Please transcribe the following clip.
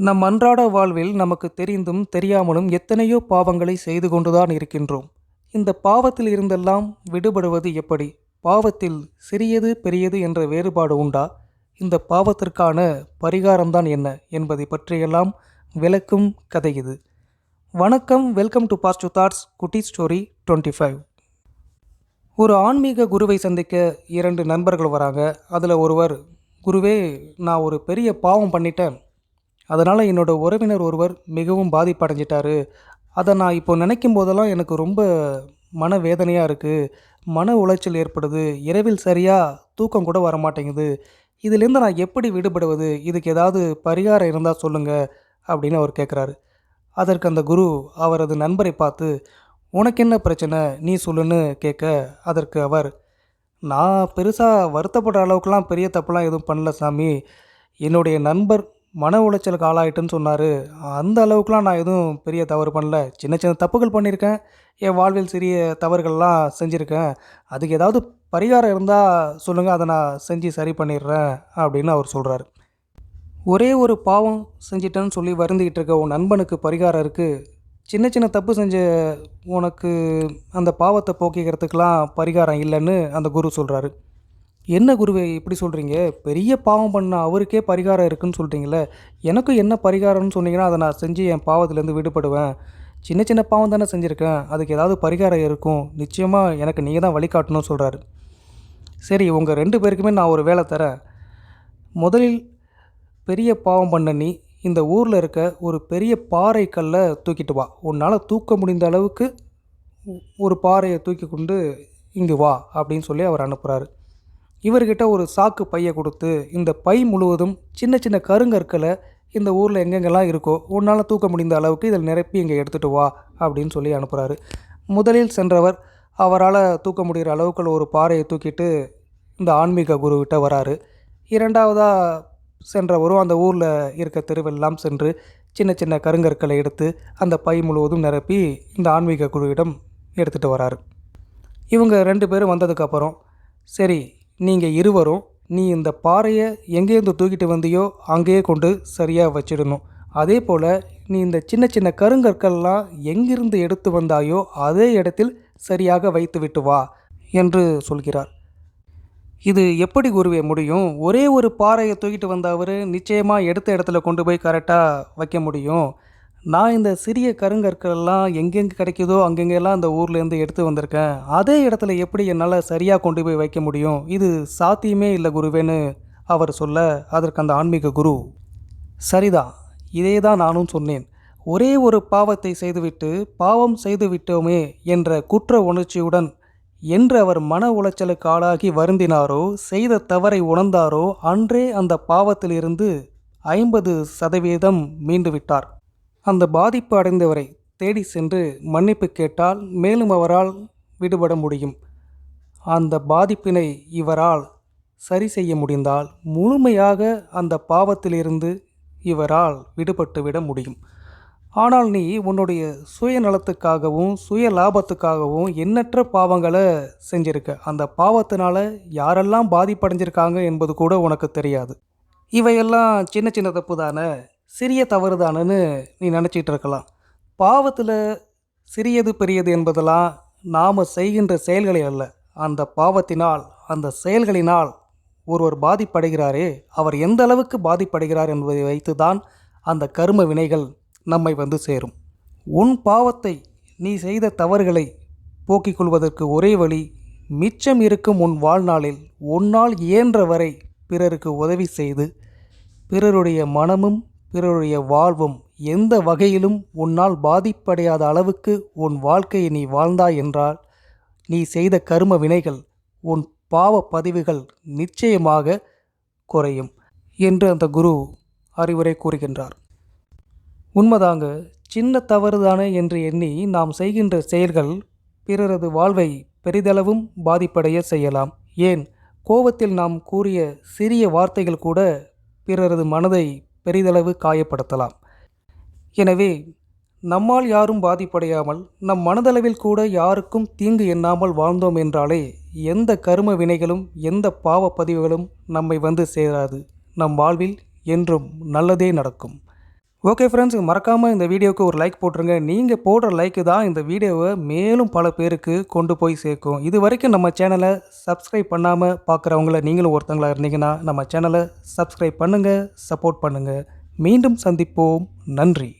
நம் அன்றாட வாழ்வில் நமக்கு தெரிந்தும் தெரியாமலும் எத்தனையோ பாவங்களை செய்து கொண்டுதான் இருக்கின்றோம். இந்த பாவத்தில் இருந்தெல்லாம் விடுபடுவது எப்படி? பாவத்தில் சிறியது பெரியது என்ற வேறுபாடு உண்டா? இந்த பாவத்திற்கான பரிகாரம்தான் என்ன என்பதை பற்றியெல்லாம் விளக்கும் கதை இது. வணக்கம் வெல்கம் டு பாஸ்ட் தாட்ஸ் குட்டி ஸ்டோரி டுவெண்ட்டி ஃபைவ். ஒரு ஆன்மீக குருவை சந்திக்க இரண்டு நண்பர்கள் வராங்க. அதில் ஒருவர் குருவே நான் ஒரு பெரிய பாவம் பண்ணிட்டேன். அதனால் என்னோட உறவினர் ஒருவர் மிகவும் பாதிப்படைஞ்சிட்டாரு. அதை நான் இப்போ நினைக்கும் போதெல்லாம் எனக்கு ரொம்ப மனவேதனையாக இருக்குது மன உளைச்சல் ஏற்படுது. இரவில் சரியாக தூக்கம் கூட வர மாட்டேங்குது இதுலேருந்து நான் எப்படி விடுபடுவது? இதுக்கு ஏதாவது பரிகாரம் இருந்தால் சொல்லுங்கள் அப்படின்னு அவர் கேட்குறாரு அதற்கு அந்த குரு அவரது நண்பரை பார்த்து உனக்கு என்ன பிரச்சனை? நீ சொல்லுன்னு கேட்க அதற்கு அவர் நான் பெருசாக வருத்தப்படுற அளவுக்குலாம் பெரிய தப்புலாம் எதுவும் பண்ணல சாமி. என்னுடைய நண்பர் மன உளைச்சலுக்கு ஆளாயிட்டுன்னு சொன்னார். அந்த அளவுக்குலாம் நான் எதுவும் பெரிய தவறு பண்ணல. சின்ன சின்ன தப்புகள் பண்ணியிருக்கேன். என் வாழ்வில் சிறிய தவறுகள்லாம் செஞ்சுருக்கேன். அதுக்கு ஏதாவது பரிகாரம் இருந்தால் சொல்லுங்கள் அதை நான் செஞ்சு சரி பண்ணிடுறேன் அப்படின்னு அவர் சொல்கிறாரு ஒரே ஒரு பாவம் செஞ்சிட்டேன்னு சொல்லி வருந்திக்கிட்டு இருக்க உன் நண்பனுக்கு பரிகாரம் இருக்குது சின்ன சின்ன தப்பு செஞ்ச உனக்கு அந்த பாவத்தை போக்கிக்கிறதுக்கெலாம் பரிகாரம் இல்லைன்னு அந்த குரு சொல்கிறாரு என்ன குருவே இப்படி சொல்கிறீங்க பெரிய பாவம் பண்ண அவருக்கே பரிகாரம் இருக்குன்னு சொல்கிறீங்களே எனக்கும் என்ன பரிகாரம்னு சொன்னீங்கன்னா அதை நான் செஞ்சு என் பாவத்திலேருந்து விடுபடுவேன். சின்ன சின்ன பாவம் தானே செஞ்சுருக்கேன். அதுக்கு ஏதாவது பரிகாரம் இருக்கும். நிச்சயமாக எனக்கு நீங்கள் தான் வழிகாட்டணும்னு சொல்கிறாரு சரி உங்கள் ரெண்டு பேருக்குமே நான் ஒரு வேலை தரேன். முதலில் பெரிய பாவம் பண்ண நீ இந்த ஊரில் இருக்க ஒரு பெரிய பாறை கல்லை தூக்கிட்டு வா. உன்னால் தூக்க முடிந்த அளவுக்கு ஒரு பாறையை தூக்கி கொண்டு இங்கு வா அப்படின்னு சொல்லி அவர் அனுப்புகிறாரு இவர்கிட்ட ஒரு சாக்கு பையை கொடுத்து இந்த பை முழுவதும் சின்ன சின்ன கருங்கற்களை இந்த ஊரில் எங்கெங்கெல்லாம் இருக்கோ உன்னால் தூக்க முடிந்த அளவுக்கு இதில் நிரப்பி இங்கே எடுத்துகிட்டு வா அப்படின்னு சொல்லி அனுப்புகிறாரு முதலில் சென்றவர் அவரால் தூக்க முடிகிற அளவுக்கு ஒரு பாறையை தூக்கிட்டு இந்த ஆன்மீக குருவிட்ட வராரு. இரண்டாவதாக சென்றவரும் அந்த ஊரில் இருக்க தெருவெல்லாம் சென்று சின்ன சின்ன கருங்கற்களை எடுத்து அந்த பை முழுவதும் நிரப்பி இந்த ஆன்மீக குருவிடம் எடுத்துகிட்டு வராரு. இவங்க ரெண்டு பேரும் வந்ததுக்கப்புறம் சரி நீங்கள் இருவரும் நீ இந்த பாறையை எங்கேருந்து தூக்கிட்டு வந்தியோ அங்கேயே கொண்டு சரியாக வச்சிடணும். அதே போல் நீ இந்த சின்ன சின்ன கருங்கற்கள்லாம் எங்கிருந்து எடுத்து வந்தாயோ அதே இடத்தில் சரியாக வைத்து விட்டு வா என்று சொல்கிறார். இது எப்படி குருவே முடியும்? ஒரே ஒரு பாறையை தூக்கிட்டு வந்த அவர் நிச்சயமாக எடுத்த இடத்துல கொண்டு போய் கரெக்டாக வைக்க முடியும். நான் இந்த சிறிய கருங்கற்கள்லாம் எங்கெங்கே கிடைக்குதோ அங்கெங்கெல்லாம் அந்த ஊர்லேருந்து எடுத்து வந்திருக்கேன். அதே இடத்துல எப்படி என்னால் சரியாக கொண்டு போய் வைக்க முடியும்? இது சாத்தியமே இல்லை குருவேன்னு அவர் சொல்ல அதற்கு அந்த ஆன்மீக குரு சரிதான் இதே தான் நானும் சொன்னேன். ஒரே ஒரு பாவத்தை செய்துவிட்டு பாவம் செய்து விட்டோமே என்ற குற்ற உணர்ச்சியுடன் என்று அவர் மன உளைச்சலுக்கு ஆளாகி வருந்தினாரோ செய்த தவறை உணர்ந்தாரோ அன்றே அந்த பாவத்திலிருந்து ஐம்பது சதவீதம் மீண்டு விட்டார். அந்த பாதிப்பு அடைந்தவரை தேடி சென்று மன்னிப்பு கேட்டால் மேலும் அவரால் விடுபட முடியும். அந்த பாதிப்பினை இவரால் சரி செய்ய முடிந்தால் முழுமையாக அந்த பாவத்திலிருந்து இவரால் விடுபட்டு விட முடியும். ஆனால் நீ உன்னுடைய சுயநலத்துக்காகவும் சுய லாபத்துக்காகவும் எண்ணற்ற பாவங்களை செஞ்சிருக்க. அந்த பாவத்தினால யாரெல்லாம் பாதிப்படைஞ்சிருக்காங்க என்பது கூட உனக்கு தெரியாது. இவையெல்லாம் சின்ன சின்ன தப்பு தானே சிறிய தவறு தானேன்னு நீ நினச்சிட்டு இருக்கலாம். பாவத்தில் சிறியது பெரியது என்பதெல்லாம் நாம் செய்கின்ற செயல்களை அல்ல. அந்த பாவத்தினால் அந்த செயல்களினால் ஒருவர் பாதிப்படைகிறாரே அவர் எந்த அளவுக்கு பாதிப்படைகிறார் என்பதை வைத்து தான் அந்த கரும வினைகள் நம்மை வந்து சேரும். உன் பாவத்தை நீ செய்த தவறுகளை போக்கிக் கொள்வதற்கு ஒரே வழி மிச்சம் இருக்கும் உன் வாழ்நாளில் உன்னால் இயன்ற வரை பிறருக்கு உதவி செய்து பிறருடைய மனமும் பிறருடைய வாழ்வும் எந்த வகையிலும் உன்னால் பாதிப்படையாத அளவுக்கு உன் வாழ்க்கையை நீ வாழ்ந்தாய் என்றால் நீ செய்த கர்ம வினைகள் உன் பாவ பதிவுகள் நிச்சயமாக குறையும் என்று அந்த குரு அறிவுரை கூறுகின்றார். உண்மைதாங்க சின்ன தவறுதானே என்று எண்ணி நாம் செய்கின்ற செயல்கள் பிறரது வாழ்வை பெரிதளவும் பாதிப்படைய செய்யலாம். ஏன்? கோபத்தில் நாம் கூறிய சிறிய வார்த்தைகள் கூட பிறரது மனதை பெரிதளவு காயப்படுத்தலாம். எனவே நம்மால் யாரும் பாதிப்படையாமல் நம் மனதளவில் கூட யாருக்கும் தீங்கு எண்ணாமல் வாழ்ந்தோம் என்றாலே எந்த கரும வினைகளும் எந்த பாவ பதிவுகளும் நம்மை வந்து சேராது. நம் வாழ்வில் என்றும் நல்லதே நடக்கும். ஓகே ஃப்ரெண்ட்ஸ் மறக்காமல் இந்த வீடியோவுக்கு ஒரு லைக் போட்டுருங்க. நீங்கள் போடுற லைக்கு தான் இந்த வீடியோவை மேலும் பல பேருக்கு கொண்டு போய் சேர்க்கும். இது வரைக்கும் நம்ம சேனலை சப்ஸ்கிரைப் பண்ணாமல் பார்க்குறவங்கள நீங்களும் ஒருத்தங்களாக இருந்தீங்கன்னா நம்ம சேனலை சப்ஸ்கிரைப் பண்ணுங்கள் சப்போர்ட் பண்ணுங்கள் மீண்டும் சந்திப்போம். நன்றி.